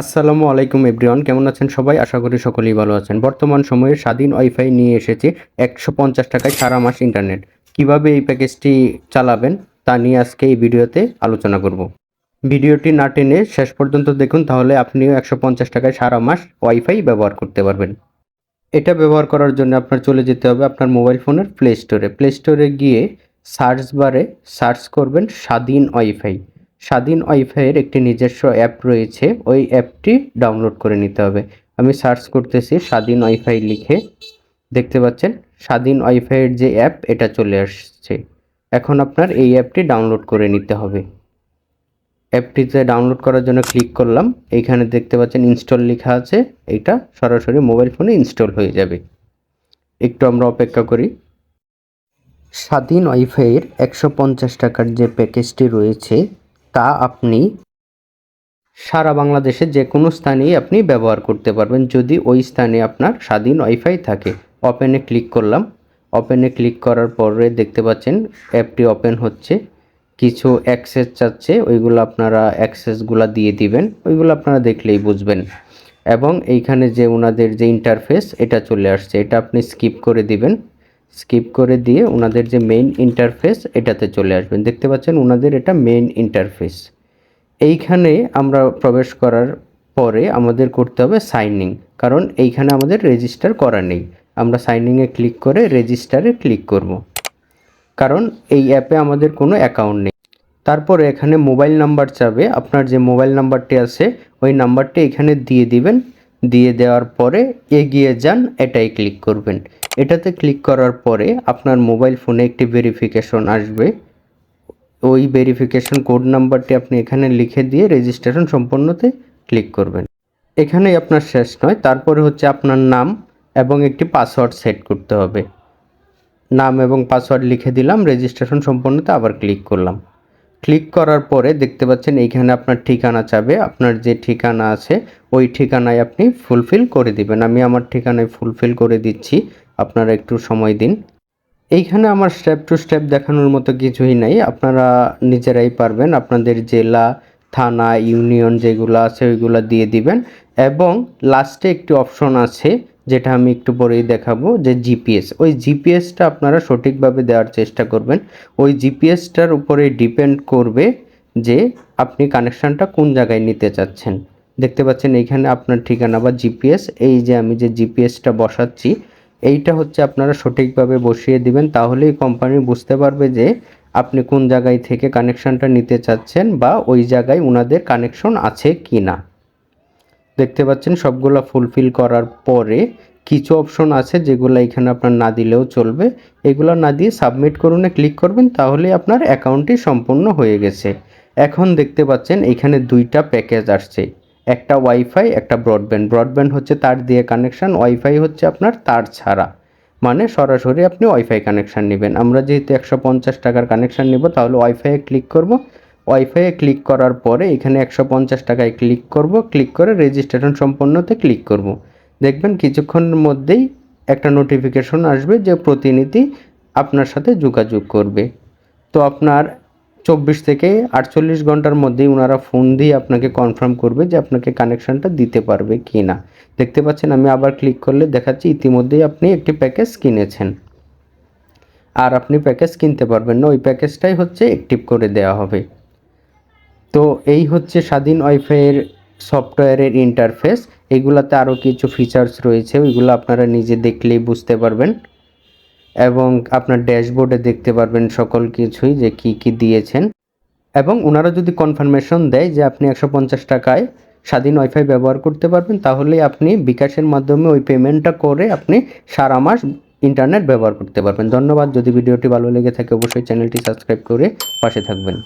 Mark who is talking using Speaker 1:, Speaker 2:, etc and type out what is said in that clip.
Speaker 1: আসসালামু আলাইকুম এভরিওয়ান, কেমন আছেন সবাই? আশা করি সকলেই ভালো আছেন। বর্তমান সময়ে স্বাধীন ওয়াইফাই নিয়ে এসেছে একশো পঞ্চাশ টাকায় সারা মাস ইন্টারনেট। কীভাবে এই প্যাকেজটি চালাবেন তা নিয়ে আজকে এই ভিডিওতে আলোচনা করব। ভিডিওটি না টেনে শেষ পর্যন্ত দেখুন, তাহলে আপনিও একশো পঞ্চাশ টাকায় সারা মাস ওয়াইফাই ব্যবহার করতে পারবেন। এটা ব্যবহার করার জন্য আপনার চলে যেতে হবে আপনার মোবাইল ফোনের প্লে স্টোরে। প্লে স্টোরে গিয়ে সার্চ বারে সার্চ করবেন স্বাধীন ওয়াইফাই। স্বাধীন ওয়াইফাইয়ের একটি নিজস্ব অ্যাপ রয়েছে। ওই অ্যাপটি ডাউনলোড করে নিতে হবে। আমি সার্চ করতেছি স্বাধীন ওয়াইফাই লিখে। দেখতে পাচ্ছেন? স্বাধীন ওয়াইফাইয়ের যে অ্যাপ, এটা চলে আসছে। এখন আপনার এই অ্যাপটি ডাউনলোড করে নিতে হবে। অ্যাপটিতে ডাউনলোড করার জন্য ক্লিক করলাম। এইখানে দেখতে পাচ্ছেন ইনস্টল লেখা আছে। এটা সরাসরি মোবাইল ফোনে ইনস্টল হয়ে যাবে। একটু আমরা অপেক্ষা করি। স্বাধীন ওয়াইফাইয়ের একশো পঞ্চাশ টাকার যে প্যাকেজটি রয়েছে তা আপনি সারা বাংলাদেশে যে কোনো স্থানেই আপনি ব্যবহার করতে পারবেন। যদি ওই স্থানে আপনার স্বাধীন ওয়াইফাই থাকে ওপেনে ক্লিক করলাম। ওপেনে ক্লিক করার পরে দেখতে পাচ্ছেন অ্যাপটি ওপেন হচ্ছে। কিছু অ্যাক্সেস চাচ্ছে, ওইগুলো আপনারা অ্যাক্সেসগুলো দিয়ে দিবেন, ওইগুলো আপনারা দেখলেই বুঝবেন। এবং এইখানে যে ওনাদের যে ইন্টারফেস এটা চলে আসছে। এটা আপনি স্কিপ করে দিবেন। স্কিপ করে দিয়ে ওনাদের যে মেইন ইন্টারফেস এটাতে চলে আসবেন। দেখতে পাচ্ছেন ওনাদের এটা মেইন ইন্টারফেস এইখানে আমরা প্রবেশ করার পরে আমাদের করতে হবে সাইনিং কারণ এইখানে আমাদের রেজিস্টার করা নেই। আমরা সাইনিংয়ে ক্লিক করে রেজিস্টারে ক্লিক করব। কারণ এই অ্যাপে আমাদের কোনো অ্যাকাউন্ট নেই। তারপরে এখানে মোবাইল নাম্বার চাবে। আপনার যে মোবাইল নাম্বারটি আছে, ওই নাম্বারটি এখানে দিয়ে দিবেন। দিয়ে দেওয়ার পরে এগিয়ে যান, এটাই ক্লিক করবেন। এটাতে ক্লিক করার পরে আপনার মোবাইল ফোনে একটি ভেরিফিকেশন আসবে। ওই ভেরিফিকেশন কোড নাম্বারটি আপনি এখানে লিখে দিয়ে রেজিস্ট্রেশন সম্পন্নতে ক্লিক করবেন। এখানেই আপনার শেষ নয়, তারপরে হচ্ছে আপনার নাম এবং একটি পাসওয়ার্ড সেট করতে হবে। নাম এবং পাসওয়ার্ড লিখে দিলাম রেজিস্ট্রেশন সম্পন্নতে আবার ক্লিক করলাম। ক্লিক করার পরে দেখতে পাচ্ছেন এইখানে আপনার ঠিকানা চাবে। আপনার যে ঠিকানা আছে, ওই ঠিকানায় আপনি ফুলফিল করে দিবেন। আমি আমার ঠিকানায় ফুলফিল করে দিচ্ছি। আপনারা একটু সময় দিন। এইখানে আমার স্টেপ টু স্টেপ দেখানোর মতো কিছুই নাই। আপনারা নিজেরাই পারবেন আপনাদের জেলা, থানা, ইউনিয়ন যেগুলো আছে ওইগুলো দিয়ে দিবেন। এবং লাস্টে একটি অপশন আছে যেটা আমি একটু পরেই দেখাবো, যে জিপিএস ওই জিপিএসটা আপনারা সঠিকভাবে দেওয়ার চেষ্টা করবেন। ওই জিপিএসটার উপরে ডিপেন্ড করবে যে আপনি কানেকশানটা কোন জায়গায় নিতে চাচ্ছেন। দেখতে পাচ্ছেন এইখানে আপনার ঠিকানা বা জিপিএস এই যে আমি যে জিপিএসটা বসাচ্ছি, এইটা হচ্ছে আপনারা সঠিকভাবে বসিয়ে দিবেন, তাহলেই কোম্পানি বুঝতে পারবে যে আপনি কোন জায়গায় থেকে কানেকশানটা নিতে চাচ্ছেন বা ওই জায়গায় ওনাদের কানেকশন আছে কি না দেখতে পাচ্ছেন, সবগুলো ফুলফিল করার পরে কিছু অপশন আছে যেগুলো এখানে আপনার না দিলেও চলবে। এগুলো না দিয়ে সাবমিট করুনে ক্লিক করবেন, তাহলে আপনার অ্যাকাউন্টটি সম্পূর্ণ হয়ে গেছে। এখন দেখতে পাচ্ছেন, এখানে দুইটা প্যাকেজ আসছে। একটা ওয়াইফাই একটা ব্রডব্যান্ড ব্রডব্যান্ড হচ্ছে তার দিয়ে কানেকশান ওয়াইফাই হচ্ছে আপনার তার ছাড়া। মানে সরাসরি আপনি ওয়াইফাই কানেকশান নেবেন। আমরা যেহেতু একশো পঞ্চাশ টাকার কানেকশান নেব, তাহলে ওয়াইফাইয়ে ক্লিক করব। ওয়াইফাইয়ে ক্লিক করার পরে এখানে একশো পঞ্চাশ টাকায় ক্লিক করব। ক্লিক করে রেজিস্ট্রেশন সম্পন্নতে ক্লিক করব। দেখবেন কিছুক্ষণের মধ্যেই একটা নোটিফিকেশন আসবে যে প্রতিনিধি আপনার সাথে যোগাযোগ করবে। তো আপনার চব্বিশ থেকে আটচল্লিশ ঘণ্টার মধ্যেই ওনারা ফোন দিয়ে আপনাকে কনফার্ম করবে যে আপনাকে কানেকশানটা দিতে পারবে কি না দেখতে পাচ্ছেন আমি আবার ক্লিক করলে দেখাচ্ছি ইতিমধ্যেই আপনি একটি প্যাকেজ কিনেছেন। আর আপনি প্যাকেজ কিনতে পারবেন না। ওই প্যাকেজটাই হচ্ছে অ্যাক্টিভ করে দেওয়া হবে। তো এই হচ্ছে স্বাধীন ওয়াইফাইয়ের সফটওয়্যারের ইন্টারফেস এগুলাতে আরও কিছু ফিচার্স রয়েছে, ওইগুলো আপনারা নিজে দেখলেই বুঝতে পারবেন। এবং আপনার ড্যাশবোর্ডে দেখতে পারবেন সকল কিছুই যে কি কি দিয়েছেন। এবং ওনারা যদি কনফার্মেশন দেয় যে আপনি একশো পঞ্চাশ টাকায় স্বাধীন ওয়াইফাই ব্যবহার করতে পারবেন, তাহলে আপনি বিকাশের মাধ্যমে ওই পেমেন্টটা করে আপনি সারা মাস ইন্টারনেট ব্যবহার করতে পারবেন। ধন্যবাদ। যদি ভিডিওটি ভালো লেগে থাকে, অবশ্যই চ্যানেলটি সাবস্ক্রাইব করে পাশে থাকবেন।